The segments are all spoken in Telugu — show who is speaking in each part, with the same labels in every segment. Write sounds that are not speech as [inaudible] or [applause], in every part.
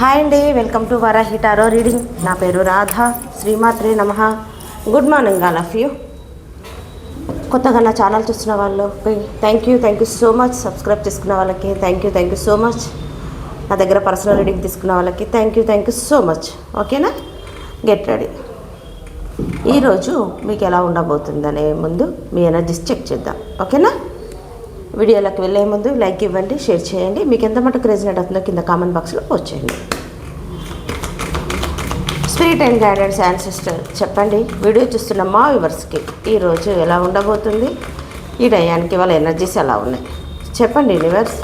Speaker 1: హాయ్ అండి welcome to Varahi tarot reading. నా పేరు రాధ శ్రీమాత్రి నమ. Good morning all of you. కొత్తగా నా ఛానల్ చూస్తున్న వాళ్ళు thank you thank you so much subscribe చేసుకున్న వాళ్ళకి thank you thank you so much నా దగ్గర పర్సనల్ రీడింగ్ తీసుకున్న వాళ్ళకి thank you thank you so much ఓకేనా గెట్ రెడీ ఈరోజు మీకు ఎలా ఉండబోతుందనే ముందు మీ ఎనర్జీస్ చెక్ చేద్దాం. ఓకేనా వీడియోలకు వెళ్ళే ముందు లైక్ ఇవ్వండి షేర్ చేయండి. మీకు ఎంత మటుకు రెజినేట్ అవుతుందో కింద కామెంట్ బాక్స్లో పోస్ట్ చేయండి. స్పిరిట్ అండ్ గైడెన్స్ యాన్సిస్టర్ చెప్పండి. వీడియో చూస్తున్న మా వ్యూవర్స్కి ఈరోజు ఎలా ఉండబోతుంది? ఈ టయానికి వాళ్ళ ఎనర్జీస్ ఎలా ఉన్నాయి? చెప్పండి యూనివర్స్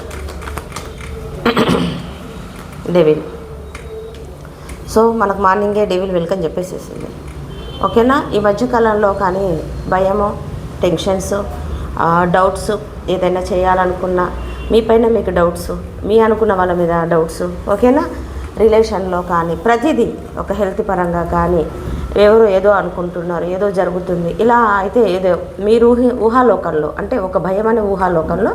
Speaker 1: డెవిల్ సో మనకు మార్నింగే డెవిల్ వెల్కమ్ చెప్పేసేసింది. ఓకేనా ఈ మధ్యకాలంలో కానీ భయము టెన్షన్స్ డౌట్స్ ఏదైనా చేయాలనుకున్నా మీ పైన మీకు డౌట్స్ మీ అనుకున్న వాళ్ళ మీద డౌట్స్ ఓకేనా? రిలేషన్లో కానీ ప్రతిదీ ఒక హెల్త్ పరంగా కానీ ఎవరు ఏదో అనుకుంటున్నారు ఏదో జరుగుతుంది. ఇలా అయితే ఏదో మీరు ఊహి ఊహాలోకంలో అంటే ఒక భయం అనే ఊహాలోకంలో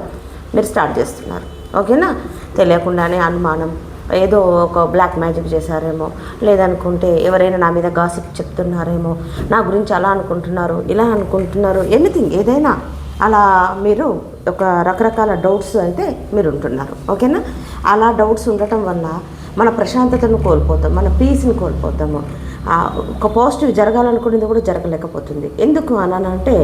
Speaker 1: మీరు స్టార్ట్ చేస్తున్నారు. ఓకేనా? తెలియకుండానే అనుమానం ఏదో ఒక బ్లాక్ మ్యాజిక్ చేశారేమో లేదనుకుంటే ఎవరైనా నా మీద గాసిప్ చెప్తున్నారేమో నా గురించి అలా అనుకుంటున్నారు ఇలా అనుకుంటున్నారు ఎనీథింగ్ ఏదైనా అలా మీరు ఒక రకరకాల డౌట్స్ అయితే మీరు ఉంటున్నారు ఓకేనా? అలా డౌట్స్ ఉండటం వల్ల మన ప్రశాంతతను కోల్పోతాం మన పీస్ని కోల్పోతాము. ఒక పాజిటివ్ జరగాలనుకునేది కూడా జరగలేకపోతుంది. ఎందుకు అనంటే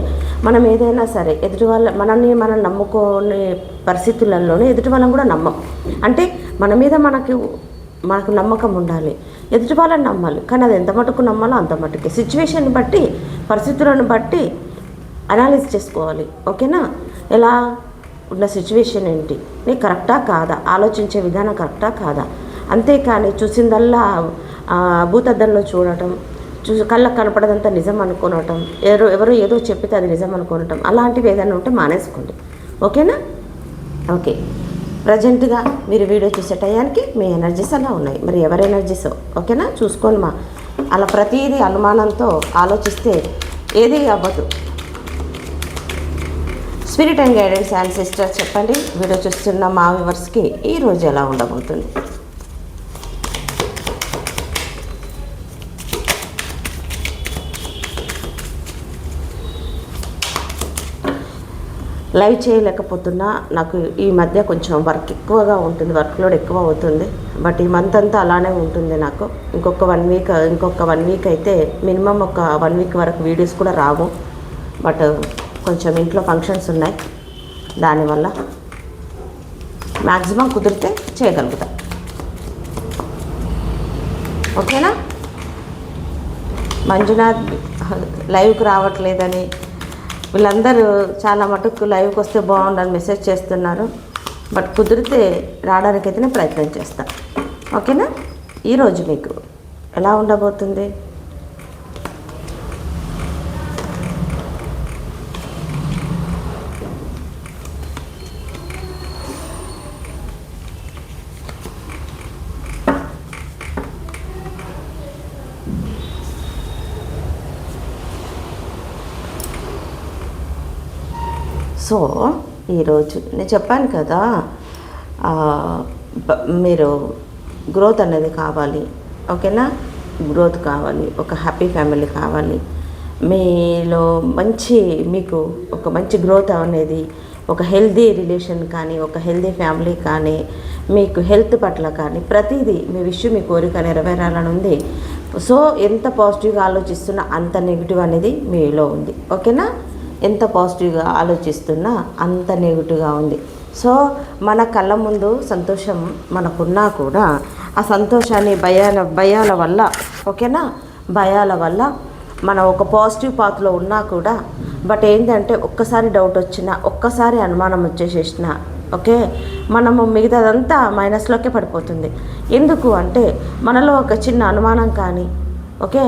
Speaker 1: మనం ఏదైనా సరే ఎదుటి వాళ్ళ మనల్ని మనం నమ్ముకునే పరిస్థితులలోనే ఎదుటి వాళ్ళని కూడా నమ్మం. అంటే మన మీద మనకు మనకు నమ్మకం ఉండాలి. ఎదుటి వాళ్ళని నమ్మాలి. కానీ అది ఎంత మటుకు నమ్మాలో అంత మటుకే. సిచ్యువేషన్ బట్టి పరిస్థితులను బట్టి అనాలిసిస్ చేసుకోవాలి. ఓకేనా? ఎలా ఉన్న సిచ్యువేషన్ ఏంటి? నీ కరెక్టా కాదా? ఆలోచించే విధానం కరెక్టా కాదా? అంతేకాని చూసిందల్లా భూతద్దంలో చూడటం చూసి కళ్ళకు కనపడదంతా నిజం అనుకోనటం ఎవరు ఎవరు ఏదో చెప్పితే అది నిజం అనుకోనటం అలాంటివి ఏదైనా ఉంటే మానేసుకోండి. ఓకేనా? ఓకే. ప్రజెంట్గా మీరు వీడియో చూసే టయానికి మీ ఎనర్జీస్ అలా ఉన్నాయి. మరి ఎవరి ఎనర్జీస్ ఓకేనా? చూసుకోండి మా. అలా ప్రతిదీ అనుమానంతో ఆలోచిస్తే ఏది అవ్వదు. Spirit and guidance and sister చెప్పండి. వీడియో చూస్తున్న మా వ్యూవర్స్కి ఈ రోజు ఎలా ఉండబోతుంది? లైవ్ చేయలేకపోతున్నా. నాకు ఈ మధ్య కొంచెం వర్క్ ఎక్కువగా ఉంటుంది వర్క్ లోడ్ ఎక్కువ అవుతుంది. బట్ ఈ మంత్ అంతా అలానే ఉంటుంది నాకు. ఇంకొక వన్ వీక్ ఇంకొక వన్ వీక్ అయితే మినిమం ఒక వన్ వీక్ వరకు వీడియోస్ కూడా రావు. బట్ కొంచెం ఇంట్లో ఫంక్షన్స్ ఉన్నాయి. దానివల్ల మ్యాక్సిమం కుదిరితే చేయగలుగుతా. ఓకేనా? మంజునాథ్ లైవ్కి రావట్లేదని వీళ్ళందరూ చాలా మటుకు లైవ్కి వస్తే బాగుండని మెసేజ్ చేస్తున్నారు. బట్ కుదిరితే రావడానికి నేను ప్రయత్నం చేస్తాను ఓకేనా? ఈరోజు మీకు ఎలా ఉండబోతుంది? సో ఈరోజు నేను చెప్పాను కదా మీరు గ్రోత్ అనేది కావాలి ఓకేనా? గ్రోత్ కావాలి ఒక హ్యాపీ ఫ్యామిలీ కావాలి. మీలో మంచి మీకు ఒక మంచి గ్రోత్ అనేది ఒక హెల్దీ రిలేషన్ కానీ ఒక హెల్దీ ఫ్యామిలీ కానీ మీకు హెల్త్ పట్ల కానీ ప్రతిదీ మీ విషయం మీ కోరిక నెరవేరాలని ఉంది. సో ఎంత పాజిటివ్గా ఆలోచిస్తున్నా అంత నెగిటివ్ అనేది మీలో ఉంది ఓకేనా? ఎంత పాజిటివ్గా ఆలోచిస్తున్నా అంత నెగిటివ్గా ఉంది. సో మన కళ్ళ ముందు సంతోషం మనకున్నా కూడా ఆ సంతోషాన్ని భయాల భయాల వల్ల ఓకేనా? భయాల వల్ల మనం ఒక పాజిటివ్ పాత్లో ఉన్నా కూడా బట్ ఏంటంటే ఒక్కసారి డౌట్ వచ్చినా ఒక్కసారి అనుమానం వచ్చేసేసిన ఓకే? మనము మిగతాదంతా మైనస్లోకే పడిపోతుంది. ఎందుకు అంటే మనలో ఒక చిన్న అనుమానం కానీ ఓకే?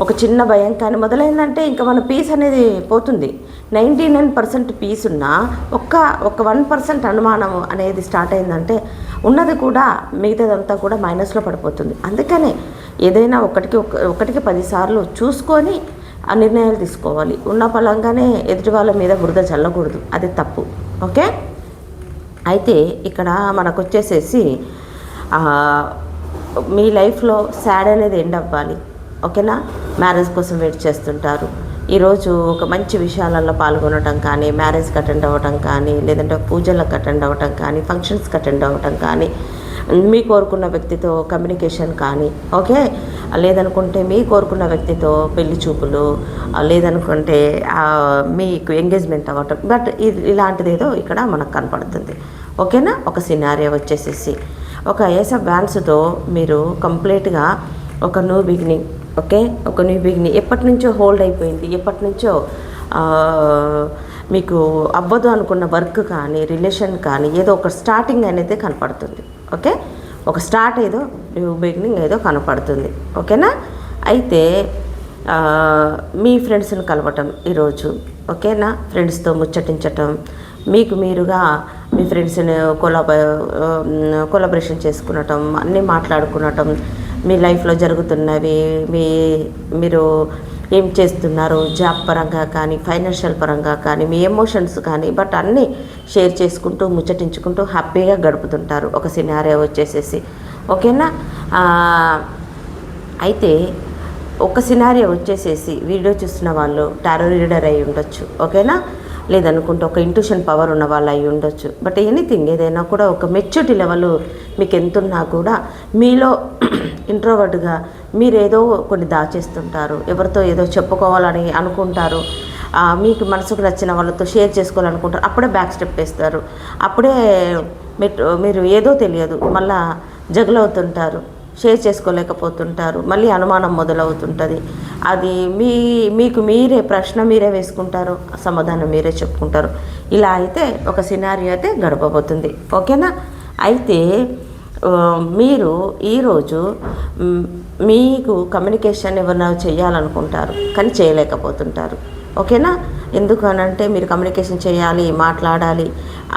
Speaker 1: ఒక చిన్న భయం కానీ మొదలైందంటే ఇంకా మన పీస్ అనేది పోతుంది. నైంటీ నైన్ పర్సెంట్ పీస్ ఉన్నా ఒక్క ఒక వన్ పర్సెంట్ అనుమానం అనేది స్టార్ట్ అయిందంటే ఉన్నది కూడా మిగతాదంతా కూడా మైనస్లో పడిపోతుంది. అందుకనే ఏదైనా ఒకటికి ఒక ఒకటికి పదిసార్లు చూసుకొని ఆ నిర్ణయాలు తీసుకోవాలి. ఉన్న పలంగానే ఎదుటి వాళ్ళ మీద బురద చల్లకూడదు. అది తప్పు. ఓకే? అయితే ఇక్కడ మనకు వచ్చేసేసి మీ లైఫ్లో సాడ్ అనేది ఎండ్ అవ్వాలి. ఓకేనా? మ్యారేజ్ కోసం వెయిట్ చేస్తుంటారు. ఈరోజు ఒక మంచి విషయాలలో పాల్గొనడం కానీ మ్యారేజ్కి అటెండ్ అవ్వటం కానీ లేదంటే పూజలకు అటెండ్ అవ్వటం కానీ ఫంక్షన్స్కి అటెండ్ అవ్వటం కానీ మీ కోరుకున్న వ్యక్తితో కమ్యూనికేషన్ కానీ ఓకే లేదనుకుంటే మీ కోరుకున్న వ్యక్తితో పెళ్ళి చూపులు లేదనుకుంటే మీకు ఎంగేజ్మెంట్ అవ్వటం బట్ ఇది ఇలాంటిది ఏదో ఇక్కడ మనకు కనపడుతుంది. ఓకేనా? ఒక సినారియో వచ్చేసేసి ఒక ఏస బ్యాన్స్తో మీరు కంప్లీట్గా ఒక న్యూ బిగినింగ్ ఓకే? ఒక న్యూ బిగినింగ్. ఎప్పటి నుంచో హోల్డ్ అయిపోయింది. ఎప్పటి నుంచో మీకు అవ్వదు అనుకున్న వర్క్ కానీ రిలేషన్ కానీ ఏదో ఒక స్టార్టింగ్ అనేది కనపడుతుంది. ఓకే? ఒక స్టార్ట్ ఏదో న్యూ బిగినింగ్ ఏదో కనపడుతుంది. ఓకేనా? అయితే మీ ఫ్రెండ్స్ని కలవటం ఈరోజు. ఓకేనా? ఫ్రెండ్స్తో ముచ్చటించటం. మీకు మీరుగా మీ ఫ్రెండ్స్ని కొలాబ కొలాబరేషన్ చేసుకునటం అన్నీ మాట్లాడుకునటం మీ లైఫ్లో జరుగుతున్నవి మీ మీరు ఏం చేస్తున్నారు? జాబ్ పరంగా కానీ ఫైనాన్షియల్ పరంగా కానీ మీ ఎమోషన్స్ కానీ బట్ అన్నీ షేర్ చేసుకుంటూ ముచ్చటించుకుంటూ హ్యాపీగా గడుపుతుంటారు. ఒక సినారియో వచ్చేసేసి. ఓకేనా? అయితే ఒక సినారియో వచ్చేసేసి వీడియో చూస్తున్న వాళ్ళు టారో రీడర్ అయి ఉండొచ్చు. ఓకేనా? లేదనుకుంటే ఒక ఇంట్యూషన్ పవర్ ఉన్న వాళ్ళు అయి ఉండొచ్చు. బట్ ఎనీథింగ్ ఏదైనా కూడా ఒక మెచ్యూరిటీ లెవెల్ మీకు ఎంతున్నా కూడా మీలో [clears throat] ఇంట్రోవర్డ్గా మీరేదో కొన్ని దాచేస్తుంటారు. ఎవరితో ఏదో చెప్పుకోవాలని అనుకుంటారు. మీకు మనసుకు నచ్చిన వాళ్ళతో షేర్ చేసుకోవాలనుకుంటారు. అప్పుడే బ్యాక్ స్టెప్ వేస్తారు. అప్పుడే మెట్- మీరు ఏదో తెలియదు. మళ్ళా జగలవుతుంటారు. షేర్ చేసుకోలేకపోతుంటారు. మళ్ళీ అనుమానం మొదలవుతుంటుంది. అది మీ మీకు మీరే ప్రశ్న మీరే వేసుకుంటారు సమాధానం మీరే చెప్పుకుంటారు. ఇలా అయితే ఒక సినారియో అయితే గడపబోతుంది. ఓకేనా? అయితే మీరు ఈరోజు మీకు కమ్యూనికేషన్ ఎవరైనా చేయాలనుకుంటారు కానీ చేయలేకపోతుంటారు. ఓకేనా? ఎందుకనంటే మీరు కమ్యూనికేషన్ చేయాలి మాట్లాడాలి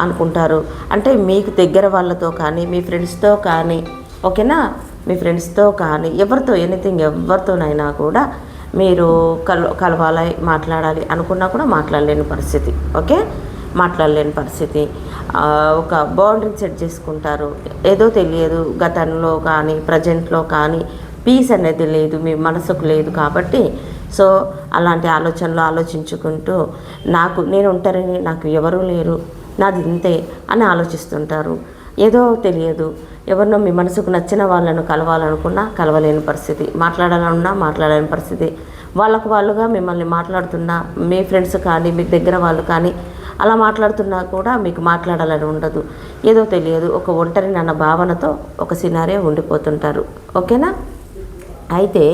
Speaker 1: అనుకుంటారు. అంటే మీకు దగ్గర వాళ్ళతో కానీ మీ ఫ్రెండ్స్తో కానీ ఓకేనా? మీ ఫ్రెండ్స్తో కానీ ఎవరితో ఎనీథింగ్ ఎవరితోనైనా కూడా మీరు కల్ కలవాలి మాట్లాడాలి అనుకున్నా కూడా మాట్లాడలేని పరిస్థితి ఓకే? మాట్లాడలేని పరిస్థితి. ఒక బౌండరీ సెట్ చేసుకుంటారు. ఏదో తెలియదు గతంలో కానీ ప్రజెంట్లో కానీ పీస్ అనేది లేదు మీ మనసుకు లేదు కాబట్టి. సో అలాంటి ఆలోచనలు ఆలోచించుకుంటూ నాకు నేను ఉంటారని నాకు ఎవరూ లేరు నాది ఇంతే అని ఆలోచిస్తుంటారు. ఏదో తెలియదు. ఎవరినో మీ మనసుకు నచ్చిన వాళ్ళను కలవాలనుకున్నా కలవలేని పరిస్థితి. మాట్లాడాలన్నా మాట్లాడలేని పరిస్థితి. వాళ్ళకు వాళ్ళుగా మిమ్మల్ని మాట్లాడుతున్నా మీ ఫ్రెండ్స్ కానీ మీ దగ్గర వాళ్ళు కానీ అలా మాట్లాడుతున్నా కూడా మీకు మాట్లాడాలని ఉండదు. ఏదో తెలియదు. ఒక ఒంటరి నన్న భావనతో ఒక సినారే ఉండిపోతుంటారు. ఓకేనా? అయితే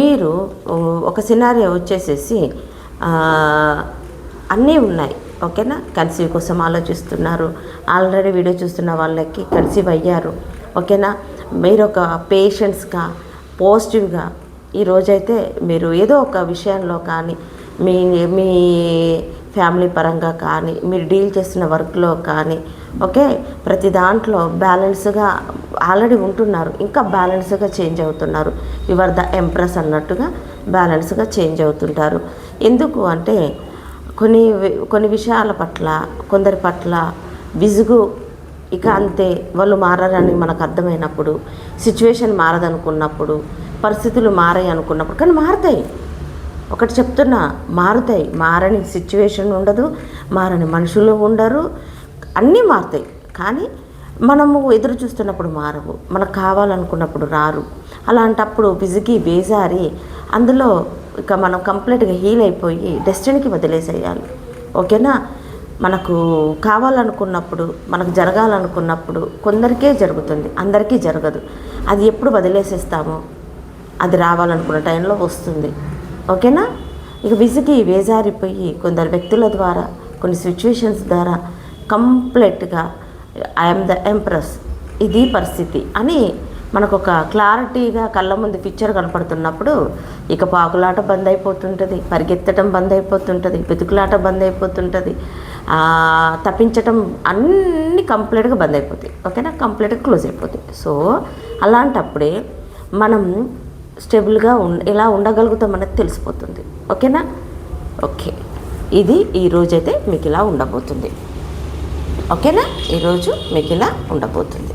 Speaker 1: మీరు ఒక సినారియో వచ్చేసేసి అన్నీ ఉన్నాయి. ఓకేనా? కన్సీవ్ కోసం ఆలోచిస్తున్నారు. ఆల్రెడీ వీడియో చూస్తున్న వాళ్ళకి కన్సీవ్ అయ్యారు. ఓకేనా? మీరు ఒక పేషెంట్స్గా పాజిటివ్గా ఈరోజైతే మీరు ఏదో ఒక విషయంలో కానీ మీ మీ ఫ్యామిలీ పరంగా కానీ మీరు డీల్ చేసిన వర్క్లో కానీ ఓకే? ప్రతి దాంట్లో బ్యాలెన్స్గా ఆల్రెడీ ఉంటున్నారు. ఇంకా బ్యాలెన్స్గా చేంజ్ అవుతున్నారు. యువర్ ద ఎంప్రెస్ అన్నట్టుగా బ్యాలెన్స్గా చేంజ్ అవుతుంటారు. ఎందుకు అంటే కొన్ని కొన్ని విషయాల పట్ల కొందరి పట్ల విసుగు ఇక అంతే వాళ్ళు మారని మనకు అర్థమైనప్పుడు సిచ్యువేషన్ మారదనుకున్నప్పుడు పరిస్థితులు మారాయి అనుకున్నప్పుడు కానీ మారుతాయి. ఒకటి చెప్తున్నా మారుతాయి. మారని సిచ్యువేషన్ ఉండదు మారని మనుషులు ఉండరు అన్నీ మారుతాయి. కానీ మనము ఎదురు చూస్తున్నప్పుడు మారవు మనకు కావాలనుకున్నప్పుడు రారు. అలాంటప్పుడు బిజికి బేజారి అందులో ఇక మనం కంప్లీట్గా హీల్ అయిపోయి డెస్టినీకి వదిలేసేయాలి. ఓకేనా? మనకు కావాలనుకున్నప్పుడు మనకు జరగాలనుకున్నప్పుడు కొందరికే జరుగుతుంది. అందరికీ జరగదు. అది ఎప్పుడు వదిలేసేస్తామో అది రావాలనుకున్న టైంలో వస్తుంది. ఓకేనా? ఇక విసిగి వేజారిపోయి కొందరు వ్యక్తుల ద్వారా కొన్ని సిచ్యువేషన్స్ ద్వారా కంప్లీట్గా ఐఎమ్ ద ఎంప్రెస్. ఇది పరిస్థితి. అని మనకు ఒక క్లారిటీగా కళ్ళ ముందు పిక్చర్ కనపడుతున్నప్పుడు ఇక పాకులాట బంద్ అయిపోతుంటుంది పరిగెత్తడం బంద్ అయిపోతుంటుంది బతుకులాట బంద్ అయిపోతుంటుంది. తప్పించటం అన్నీ కంప్లీట్గా బంద్ అయిపోతాయి. ఓకేనా? కంప్లీట్గా క్లోజ్ అయిపోతాయి. సో అలాంటప్పుడే మనం స్టెబుల్గా ఉం ఎలా ఉండగలుగుతాం అనేది తెలిసిపోతుంది. ఓకేనా? ఓకే. ఇది ఈరోజైతే మీకు ఇలా ఉండబోతుంది. ఓకేనా? ఈరోజు మీకు ఇలా ఉండబోతుంది.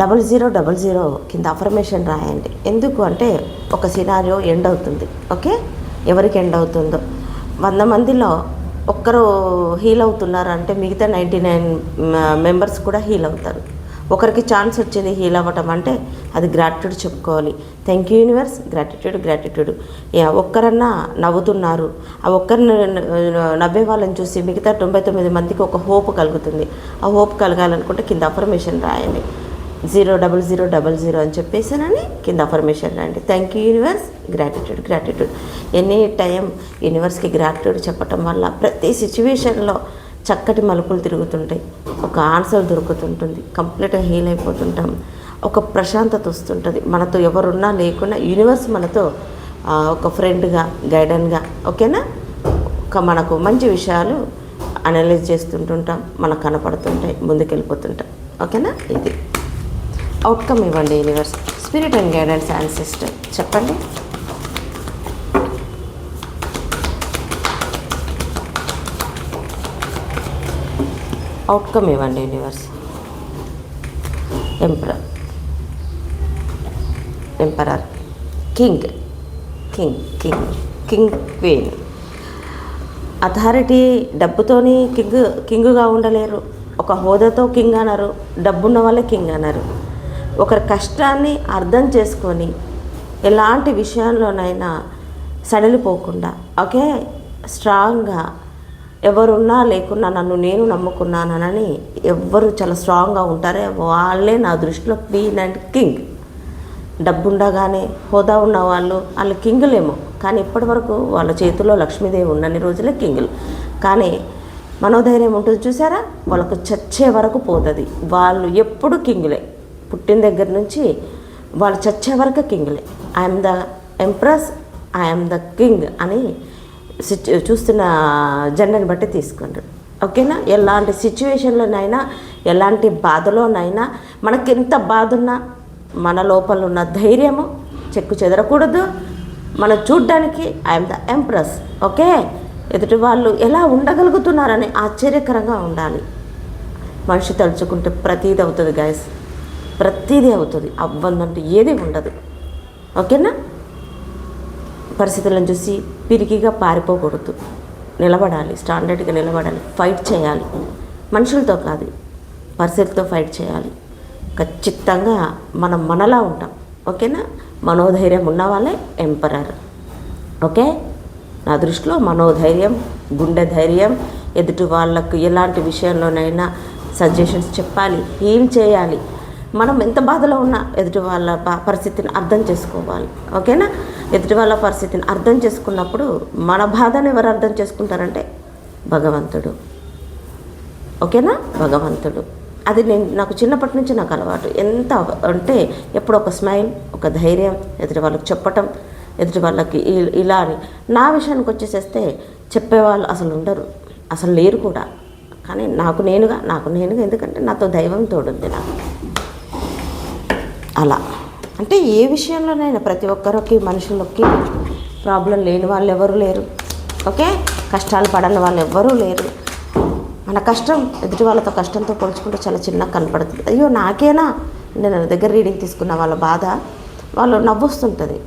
Speaker 1: డబల్ జీరో డబల్ జీరో కింద అఫర్మేషన్ రాయండి. ఎందుకు అంటే ఒక సినారియో ఎండ్ అవుతుంది. ఓకే ఎవరికి ఎండ్ అవుతుందో. వంద మందిలో ఒక్కరు హీల్ అవుతున్నారు అంటే మిగతా నైంటీ నైన్ మెంబర్స్ కూడా హీల్ అవుతారు. ఒకరికి ఛాన్స్ వచ్చింది హీల్ అవ్వటం అంటే అది గ్రాటిట్యూడ్ చెప్పుకోవాలి. Thank you universe gratitude gratitude ఒక్కరన్నా నవ్వుతున్నారు. ఆ ఒక్కరిని నవ్వే వాళ్ళని చూసి మిగతా తొంభై తొమ్మిది మందికి ఒక హోప్ కలుగుతుంది. ఆ హోప్ కలగాలనుకుంటే కింద అఫర్మేషన్ రాయండి. Zero double zero double zero అని చెప్పేసానని కింద అఫర్మేషన్ రాయండి. Thank you universe gratitude gratitude any time యూనివర్స్కి gratitude చెప్పటం వల్ల ప్రతి సిచ్యువేషన్లో చక్కటి మలుపులు తిరుగుతుంటాయి. ఒక ఆన్సర్ దొరుకుతుంటుంది. కంప్లీట్గా హీల్ అయిపోతుంటాం. ఒక ప్రశాంతత వస్తుంటుంది. మనతో ఎవరున్నా లేకున్నా యూనివర్స్ మనతో ఒక ఫ్రెండ్గా గైడెన్గా ఓకేనా ఒక మనకు మంచి విషయాలు అనలైజ్ చేస్తుంటుంటాం. మనకు కనపడుతుంటాయి. ముందుకెళ్ళిపోతుంటాం. ఓకేనా ఇది. అవుట్కమ్ ఇవ్వండి universe spirit and guidance ancestor sister చెప్పండి. అవుట్కమ్ ఇవ్వండి universe emperor emperor king king king king queen authority డబ్బుతోని king కింగ్గా ఉండలేరు. ఒక హోదాతో కింగ్ అన్నారు. డబ్బున్న వాళ్ళే కింగ్ అన్నారు. ఒకరి కష్టాన్ని అర్థం చేసుకొని ఎలాంటి విషయంలోనైనా సడలిపోకుండా ఓకే? స్ట్రాంగ్గా ఎవరున్నా లేకున్నా నన్ను నేను నమ్ముకున్నానని ఎవ్వరు చాలా స్ట్రాంగ్గా ఉంటారే వాళ్ళే నా దృష్టిలో క్వీన్ అండ్ కింగ్. డబ్బుండగానే హోదా ఉన్న వాళ్ళు వాళ్ళు కింగులేమో. కానీ ఇప్పటి వరకు వాళ్ళ చేతిలో లక్ష్మీదేవి ఉన్నన్ని రోజులే కింగులు. కానీ మనోధైర్యం ఉంటుంది చూసారా? వాళ్ళకు చచ్చే వరకు పోతుంది. వాళ్ళు ఎప్పుడు కింగులే. పుట్టిన దగ్గర నుంచి వాళ్ళు చచ్చే వరకు కింగులే. I'm the empress I'm the king అని చూస్తున్న జెండర్ని బట్టి తీసుకోండి. ఓకేనా? ఎలాంటి సిచ్యువేషన్లోనైనా ఎలాంటి బాధలోనైనా మనకి ఎంత బాధ ఉన్నా మన లోపల ఉన్న ధైర్యము చెక్కు చెదరకూడదు. మనం చూడ్డానికి ఐఎమ్ ద ఎంప్రెస్ ఓకే? ఎదుటి వాళ్ళు ఎలా ఉండగలుగుతున్నారని ఆశ్చర్యకరంగా ఉండాలి. మనిషి తలుచుకుంటే ప్రతీది అవుతుంది గాయస్ ప్రతీది అవుతుంది. అవ్వందంటే ఏది ఉండదు. ఓకేనా? పరిస్థితులను చూసి పిరికిగా పారిపోకూడదు. నిలబడాలి స్టాండర్డ్గా నిలబడాలి ఫైట్ చేయాలి. మనుషులతో కాదు పరిస్థితులతో ఫైట్ చేయాలి. ఖచ్చితంగా మనం మనలా ఉంటాం. ఓకేనా? మనోధైర్యం ఉన్న వాళ్ళే ఎంపరర్. ఓకే? నా దృష్టిలో మనోధైర్యం గుండె ధైర్యం ఎదుటి వాళ్ళకు ఎలాంటి విషయంలోనైనా సజెషన్స్ చెప్పాలి ఏం చేయాలి. మనం ఎంత బాధలో ఉన్నా ఎదుటి వాళ్ళ పరిస్థితిని అర్థం చేసుకోవాలి. ఓకేనా? ఎదుటి వాళ్ళ పరిస్థితిని అర్థం చేసుకున్నప్పుడు మన బాధను ఎవరు అర్థం చేసుకుంటారంటే భగవంతుడు. ఓకేనా? భగవంతుడు. అది నేను నాకు చిన్నప్పటి నుంచి నాకు అలవాటు. ఎంత అంటే ఎప్పుడు ఒక స్మైల్ ఒక ధైర్యం ఎదుటి వాళ్ళకి చెప్పటం ఎదుటి వాళ్ళకి ఇలా అని. నా విషయానికి వచ్చేసేస్తే చెప్పేవాళ్ళు అసలు ఉండరు. అసలు లేరు కూడా. కానీ నాకు నేనుగా నాకు నేనుగా ఎందుకంటే నాతో దైవం తోడుంది నాకు. అలా. అంటే ఏ విషయంలోనైనా ప్రతి ఒక్కరికి మనుషులకి ప్రాబ్లం లేని వాళ్ళు ఎవరు లేరు. ఓకే? కష్టాలు పడని వాళ్ళు ఎవ్వరూ లేరు. మన కష్టం ఎదుటి వాళ్ళతో కష్టంతో పోల్చుకుంటే చాలా చిన్నగా కనపడుతుంది. అయ్యో నాకేనా? నేను దగ్గర రీడింగ్ తీసుకున్న వాళ్ళ బాధ. వాళ్ళు నవ్వొస్తుంటుంది.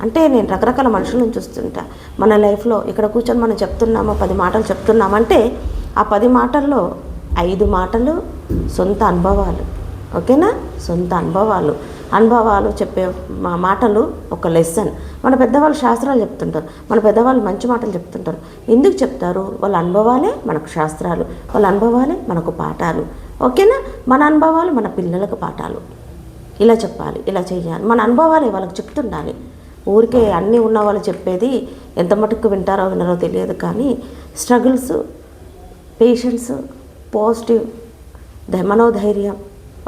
Speaker 1: అంటే నేను రకరకాల మనుషులను చూస్తుంటా. మన లైఫ్లో ఇక్కడ కూర్చొని మనం చెప్తున్నామో పది మాటలు చెప్తున్నామంటే ఆ పది మాటల్లో ఐదు మాటలు సొంత అనుభవాలు. ఓకేనా? సొంత అనుభవాలు. అనుభవాలు చెప్పే మా మాటలు ఒక లెసన్. మన పెద్దవాళ్ళు శాస్త్రాలు చెప్తుంటారు. మన పెద్దవాళ్ళు మంచి మాటలు చెప్తుంటారు. ఎందుకు చెప్తారు? వాళ్ళ అనుభవాలే మనకు శాస్త్రాలు. వాళ్ళ అనుభవాలే మనకు పాఠాలు. ఓకేనా? మన అనుభవాలు మన పిల్లలకు పాఠాలు. ఇలా చెప్పాలి ఇలా చేయాలి. మన అనుభవాలే వాళ్ళకి చెప్తుండాలి. ఊరికే అన్నీ ఉన్న వాళ్ళు చెప్పేది ఎంత మటుకు వింటారో వినరో తెలియదు కానీ స్ట్రగుల్స్ పేషెన్స్ పాజిటివ్ మనోధైర్యం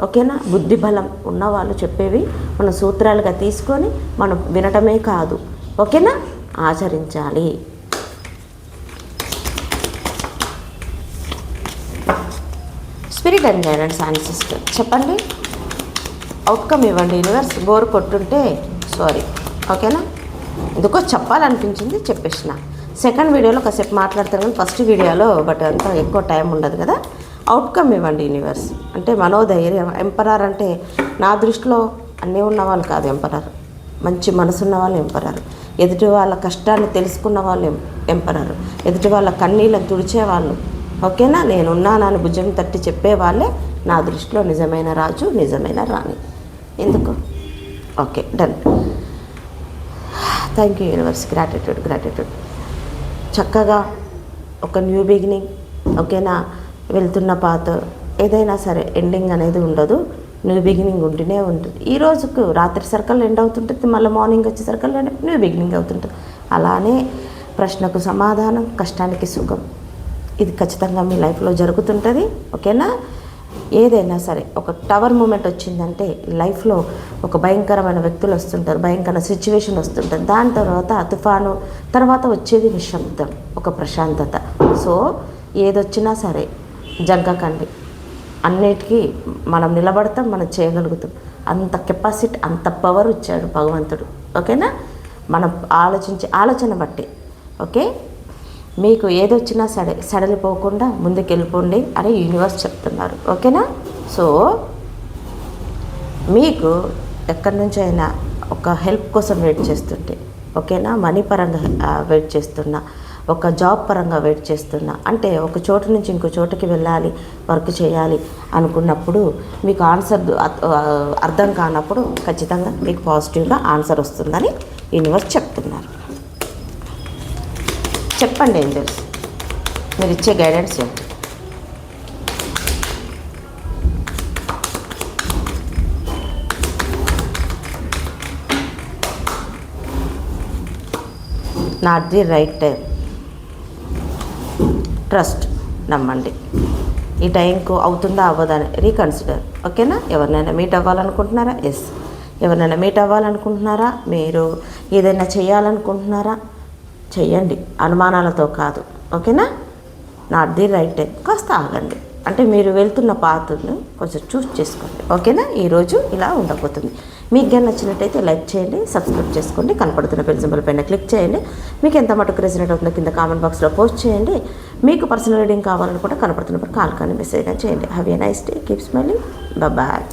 Speaker 1: ఓకేనా? బుద్ధి బలం ఉన్నవాళ్ళు చెప్పేవి మనం సూత్రాలుగా తీసుకొని మనం వినటమే కాదు. ఓకేనా? ఆచరించాలి. స్పిరిట్ అండ్ గైడెన్స్ ఆన్సిస్టర్ చెప్పండి. అవుట్కమ్ ఇవ్వండి యూనివర్స్. బోర్ కొట్టుంటే సారీ. ఓకేనా? ఎందుకో చెప్పాలనిపించింది చెప్పేసిన. సెకండ్ వీడియోలో కాసేపు మాట్లాడతాను కానీ ఫస్ట్ వీడియోలో బట్ అంత ఎక్కువ టైం ఉండదు కదా. అవుట్కమ్ ఇవ్వండి యూనివర్స్ అంటే మనోధైర్యం ఎంపరర్ అంటే నా దృష్టిలో అన్నీ ఉన్న వాళ్ళు కాదు ఎంపరర్ మంచి మనసున్న వాళ్ళు ఎంపరర్ ఎదుటి వాళ్ళ కష్టాన్ని తెలుసుకున్న వాళ్ళు ఎంపరర్ ఎదుటి వాళ్ళ కన్నీళ్ళకు తుడిచే వాళ్ళు. ఓకేనా? నేనున్నానని భుజం తట్టి చెప్పే వాళ్ళే నా దృష్టిలో నిజమైన రాజు నిజమైన రాణి. ఎందుకు? Okay done thank you universe gratitude gratitude చక్కగా ఒక న్యూ బిగినింగ్ ఓకేనా? వెళ్తున్న పాత ఏదైనా సరే ఎండింగ్ అనేది ఉండదు. న్యూ బిగినింగ్ ఉంటూనే ఉంటుంది. ఈ రోజుకు రాత్రి సర్కిల్ ఎండ్ అవుతుంటుంది మళ్ళీ మార్నింగ్ వచ్చేసరికి న్యూ బిగినింగ్ అవుతుంటుంది. అలానే ప్రశ్నకు సమాధానం కష్టానికి సుఖం. ఇది ఖచ్చితంగా మీ లైఫ్లో జరుగుతుంటుంది ఓకేనా? ఏదైనా సరే ఒక టవర్ మూమెంట్ వచ్చిందంటే లైఫ్లో ఒక భయంకరమైన వ్యక్తులు వస్తుంటారు భయంకరమైన సిచ్యువేషన్ వస్తుంటుంది దాని తర్వాత తుఫాను తర్వాత వచ్చేది నిశ్శబ్దం ఒక ప్రశాంతత. సో ఏదొచ్చినా సరే జగ్గకండి అన్నిటికీ మనం నిలబడతాం మనం చేయగలుగుతాం. అంత కెపాసిటీ అంత పవర్ ఇచ్చాడు భగవంతుడు. ఓకేనా? మనం ఆలోచించే ఆలోచన బట్టి. ఓకే? మీకు ఏదొచ్చినా సడే సడలిపోకుండా ముందుకెళ్ళిపోండి అని యూనివర్స్ చెప్తున్నారు. ఓకేనా? సో మీకు ఎక్కడి నుంచి అయినా ఒక హెల్ప్ కోసం వెయిట్ చేస్తుంటే ఓకేనా? మనీ పరంగా వెయిట్ చేస్తున్నా. ఒక జాబ్ పరంగా వెయిట్ చేస్తున్నా. అంటే ఒక చోటు నుంచి ఇంకో చోటుకి వెళ్ళాలి వర్క్ చేయాలి అనుకున్నప్పుడు మీకు ఆన్సర్ అర్థం కానప్పుడు ఖచ్చితంగా మీకు పాజిటివ్గా ఆన్సర్ వస్తుందని యూనివర్స్ చెప్తున్నారు. చెప్పండి ఏం తెలుసు మీరు ఇచ్చే గైడెన్స్ ఏంటి not the right time. Trust నమ్మండి. ఈ టైంకు అవుతుందా అవ్వదని రీకన్సిడర్ ఓకేనా? ఎవరినైనా మీట్ అవ్వాలనుకుంటున్నారా? ఎస్ ఎవరినైనా మీట్ అవ్వాలనుకుంటున్నారా? మీరు ఏదైనా చేయాలనుకుంటున్నారా? చెయ్యండి. అనుమానాలతో కాదు. ఓకేనా? నాట్ ది రైట్ టైం కాస్త ఆగండి. అంటే మీరు వెళ్తున్న పాత్రను కొంచెం చూస్ చేసుకోండి. ఓకేనా? ఈరోజు ఇలా ఉండబోతుంది. మీకు కానీ నచ్చినట్టయితే లైక్ చేయండి సబ్స్క్రైబ్ చేసుకోండి కనపడుతున్న బెల్ సింబల్ పైన క్లిక్ చేయండి. మీకు ఎంత మటుకు రెసినెట్ అవుతుందో కింద కామెంట్ బాక్స్లో పోస్ట్ చేయండి. మీకు పర్సనల్ రీడింగ్ కావాలని కూడా కనపడుతున్నప్పుడు కాల్ కానీ మెసేజ్ కానీ చేయండి. Have a nice day keep smiling bye